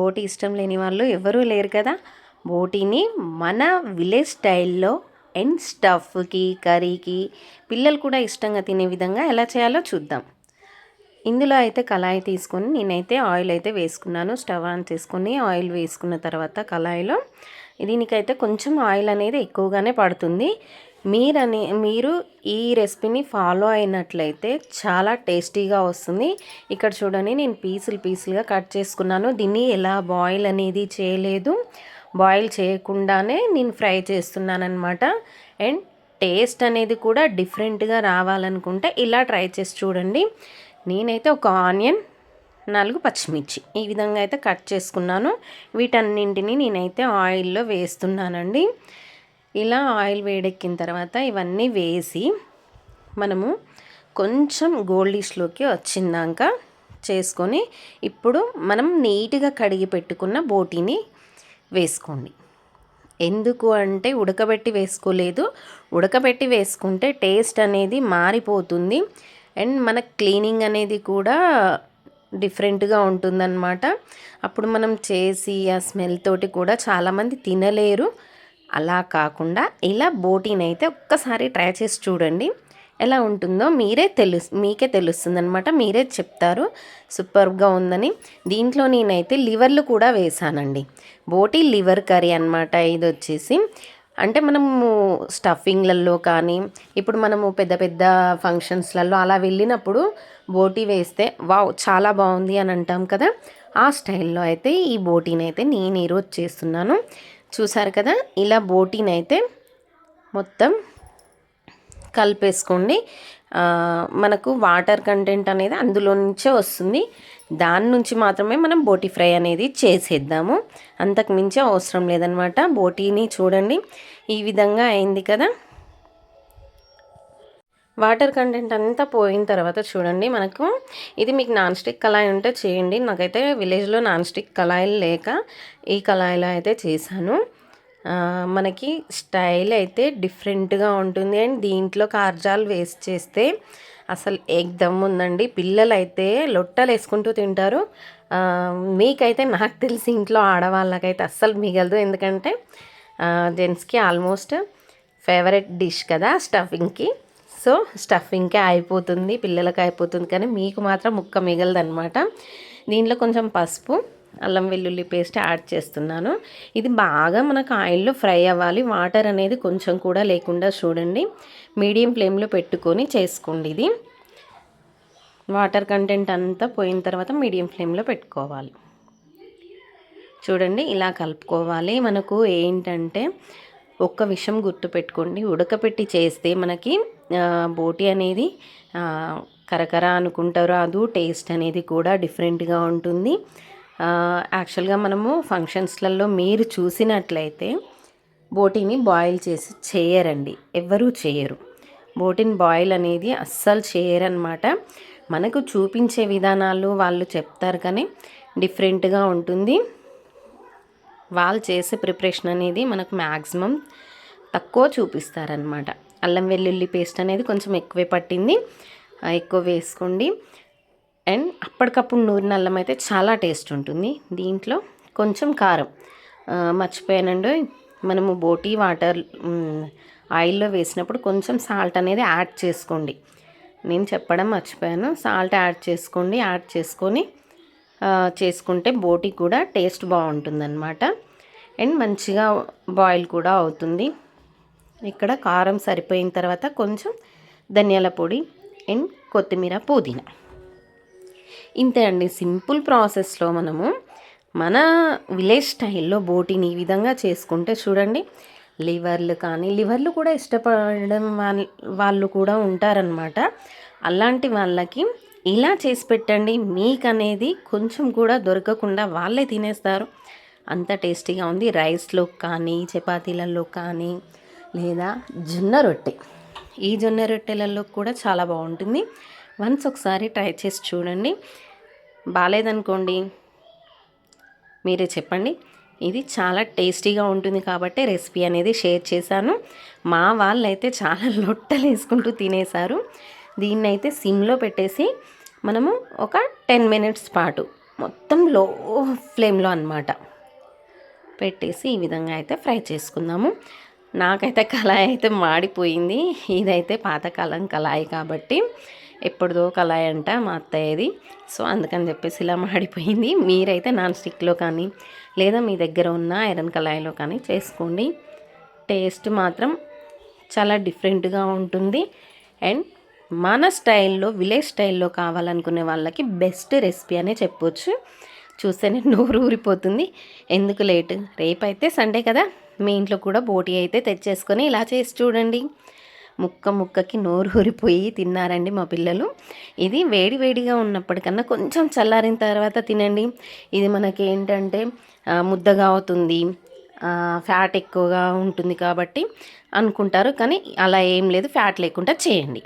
బోటి ఇష్టం లేని వాళ్ళు ఎవరూ లేరు కదా. బోటీని మన విలేజ్ స్టైల్లో అండ్ స్టఫ్కి కర్రీకి పిల్లలు కూడా ఇష్టంగా తినే విధంగా ఎలా చేయాలో చూద్దాం. ఇందులో అయితే కళాయి తీసుకొని నేనైతే ఆయిల్ అయితే వేసుకున్నాను. స్టవ్ ఆన్ చేసుకొని ఆయిల్ వేసుకున్న తర్వాత కళాయిలో దీనికైతే కొంచెం ఆయిల్ అనేది ఎక్కువగానే పడుతుంది. మీరని మీరు ఈ రెసిపీని ఫాలో అయినట్లయితే చాలా టేస్టీగా వస్తుంది. ఇక్కడ చూడండి నేను పీసులు పీసులుగా కట్ చేసుకున్నాను. దీన్ని ఎలా బాయిల్ అనేది చేయలేదు. బాయిల్ చేయకుండానే నేను ఫ్రై చేస్తున్నాను అనమాట అండ్ టేస్ట్ అనేది కూడా డిఫరెంట్గా రావాలనుకుంటే ఇలా ట్రై చేసి చూడండి. నేనైతే ఒక ఆనియన్ నాలుగు పచ్చిమిర్చి ఈ విధంగా అయితే కట్ చేసుకున్నాను. వీటన్నింటినీ నేనైతే ఆయిల్లో వేస్తున్నానండి. ఇలా ఆయిల్ వేడెక్కిన తర్వాత ఇవన్నీ వేసి మనము కొంచెం గోల్డిష్లోకి వచ్చిందాక చేసుకొని ఇప్పుడు మనం నీట్గా కడిగి పెట్టుకున్న బోటీని వేసుకోండి. ఎందుకు అంటే ఉడకబెట్టి వేసుకోలేదు. ఉడకబెట్టి వేసుకుంటే టేస్ట్ అనేది మారిపోతుంది. అండ్ మన క్లీనింగ్ అనేది కూడా డిఫరెంట్గా ఉంటుందన్నమాట. అప్పుడు మనం చేసి ఆ స్మెల్ తోటి కూడా చాలామంది తినలేరు. అలా కాకుండా ఇలా బోటీని అయితే ఒక్కసారి ట్రై చేసి చూడండి. ఎలా ఉంటుందో మీరే తెలు మీకే తెలుస్తుంది అనమాట మీరే చెప్తారు. సూపర్గా ఉందని. దీంట్లో నేనైతే లివర్లు కూడా వేసానండి. బోటీ లివర్ కర్రీ అనమాట ఇది వచ్చేసి అంటే మనము స్టఫింగ్లలో కానీ ఇప్పుడు మనము పెద్ద పెద్ద ఫంక్షన్స్లలో అలా వెళ్ళినప్పుడు బోటీ వేస్తే వావ్ చాలా బాగుంది అని అంటాం కదా. ఆ స్టైల్లో అయితే ఈ బోటీని అయితే నేను ఈరోజు చేస్తున్నాను. చూసారు కదా? ఇలా బోటీని అయితే మొత్తం కలిపేసుకోండి. మనకు వాటర్ కంటెంట్ అనేది అందులో నుంచే వస్తుంది. దాని నుంచి మాత్రమే మనం బోటీ ఫ్రై అనేది చేసేద్దాము. అంతకు మించి అవసరం లేదనమాట బోటీని చూడండి. ఈ విధంగా అయింది కదా? వాటర్ కంటెంట్ అంతా పోయిన తర్వాత చూడండి మనకు ఇది మీకు నాన్ స్టిక్ కళాయి ఉంటే చేయండి. నాకైతే విలేజ్లో నాన్ స్టిక్ కళాయిలు లేక ఈ కళాయిలో అయితే చేశాను. మనకి స్టైల్ అయితే డిఫరెంట్గా ఉంటుంది. అండ్ దీంట్లో కార్జాలు వేస్ట్ చేస్తే అసలు ఎగ్దమ్ ఉందండి. పిల్లలు అయితే లొట్టలు వేసుకుంటూ తింటారు. మీకైతే నాకు తెలిసి ఇంట్లో ఆడవాళ్ళకైతే అస్సలు మిగలదు. ఎందుకంటే జెంట్స్కి ఆల్మోస్ట్ ఫేవరెట్ డిష్ కదా స్టఫింగ్కి. సో స్టఫింగ్కే అయిపోతుంది పిల్లలకి అయిపోతుంది కానీ మీకు మాత్రం ముక్క మిగలదు అనమాట దీంట్లో కొంచెం పసుపు అల్లం వెల్లుల్లి పేస్ట్ యాడ్ చేస్తున్నాను. ఇది బాగా మనకు ఆయిల్లో ఫ్రై అవ్వాలి. వాటర్ అనేది కొంచెం కూడా లేకుండా చూడండి. మీడియం ఫ్లేమ్లో పెట్టుకొని చేసుకోండి ఇది. వాటర్ కంటెంట్ అంతా పోయిన తర్వాత మీడియం ఫ్లేమ్లో పెట్టుకోవాలి. చూడండి ఇలా కలుపుకోవాలి. మనకు ఏంటంటే ఒక్క విషయం గుర్తుపెట్టుకోండి. ఉడకపెట్టి చేస్తే మనకి బోటి అనేది కరకర అనుకుంటారు. అదు టేస్ట్ అనేది కూడా డిఫరెంట్గా ఉంటుంది. యాక్చువల్గా మనము ఫంక్షన్స్లలో మీరు చూసినట్లయితే బోటీని బాయిల్ చేసి చేయరండి. ఎవ్వరూ చేయరు. బోటిని బాయిల్ అనేది అస్సలు చేయరనమాట మనకు చూపించే విధానాలు వాళ్ళు చెప్తారు కానీ డిఫరెంట్గా ఉంటుంది. వాళ్ళు చేసే ప్రిపరేషన్ అనేది మనకు మ్యాక్సిమం తక్కువ చూపిస్తారనమాట అల్లం వెల్లుల్లి పేస్ట్ అనేది కొంచెం ఎక్కువే పట్టింది. ఎక్కువ వేసుకోండి. అండ్ అప్పటికప్పుడు నూరిన అల్లం అయితే చాలా టేస్ట్ ఉంటుంది. దీంట్లో కొంచెం కారం. మర్చిపోయానండి. మనము బోటీ వాటర్ ఆయిల్లో వేసినప్పుడు కొంచెం సాల్ట్ అనేది యాడ్ చేసుకోండి. నేను చెప్పడం మర్చిపోయాను. సాల్ట్ యాడ్ చేసుకోండి. యాడ్ చేసుకొని చేసుకుంటే బోటి కూడా టేస్ట్ బాగుంటుందన్నమాట. అండ్ మంచిగా బాయిల్ కూడా అవుతుంది. ఇక్కడ కారం సరిపోయిన తర్వాత కొంచెం ధనియాల పొడి అండ్ కొత్తిమీర పుదీనా. ఇంతే అండి. సింపుల్ ప్రాసెస్లో మనము మన విలేజ్ స్టైల్లో బోటిని ఈ విధంగా చేసుకుంటే చూడండి లివర్లు కానీ లివర్లు కూడా ఇష్టపడడం వాళ్ళు కూడా ఉంటారనమాట అలాంటి వాళ్ళకి ఇలా చేసి పెట్టండి మీకు అనేది కొంచెం కూడా దొరకకుండా వాళ్ళే తినేస్తారు. అంత టేస్టీగా ఉంది. రైస్లో కానీ చపాతీలలో కానీ లేదా జొన్న రొట్టె. ఈ జొన్న రొట్టెలలో కూడా చాలా బాగుంటుంది. వన్స్ ఒకసారి ట్రై చేసి చూడండి. బాగాలేదనుకోండి మీరే చెప్పండి. ఇది చాలా టేస్టీగా ఉంటుంది కాబట్టి రెసిపీ అనేది షేర్ చేశాను. మా వాళ్ళైతే చాలా లొట్టలు వేసుకుంటూ తినేశారు. దీన్ని అయితే సిమ్లో పెట్టేసి మనము ఒక టెన్ మినిట్స్ పాటు మొత్తం లో ఫ్లేమ్లో అనమాట పెట్టేసి ఈ విధంగా అయితే ఫ్రై చేసుకుందాము. నాకైతే కళాయి అయితే మాడిపోయింది. ఇదైతే పాతకాలం కళాయి కాబట్టి ఎప్పుడుదో కళాయి అంట మా అత్తయ్యది. సో అందుకని చెప్పేసి ఇలా మాడిపోయింది. మీరైతే నాన్ స్టిక్లో కానీ లేదా మీ దగ్గర ఉన్న ఐరన్ కళాయిలో కానీ చేసుకోండి. టేస్ట్ మాత్రం చాలా డిఫరెంట్గా ఉంటుంది. అండ్ మన స్టైల్లో విలేజ్ స్టైల్లో కావాలనుకునే వాళ్ళకి బెస్ట్ రెసిపీ అనే చెప్పొచ్చు. చూస్తేనే నోరు ఊరిపోతుంది. ఎందుకు లేట్? రేపైతే సండే కదా. మీ ఇంట్లో కూడా బోటి అయితే తెచ్చేసుకొని ఇలా చేసి చూడండి. ముక్క ముక్కకి నోరు ఊరిపోయి తిన్నారండి మా పిల్లలు. ఇది వేడి వేడిగా ఉన్నప్పటికన్నా కొంచెం చల్లారిన తర్వాత తినండి. ఇది మనకి ఏంటంటే ముద్దగా అవుతుంది. ఫ్యాట్ ఎక్కువగా ఉంటుంది కాబట్టి అనుకుంటారు. కానీ అలా ఏం లేదు. ఫ్యాట్ లేకుండా చేయండి.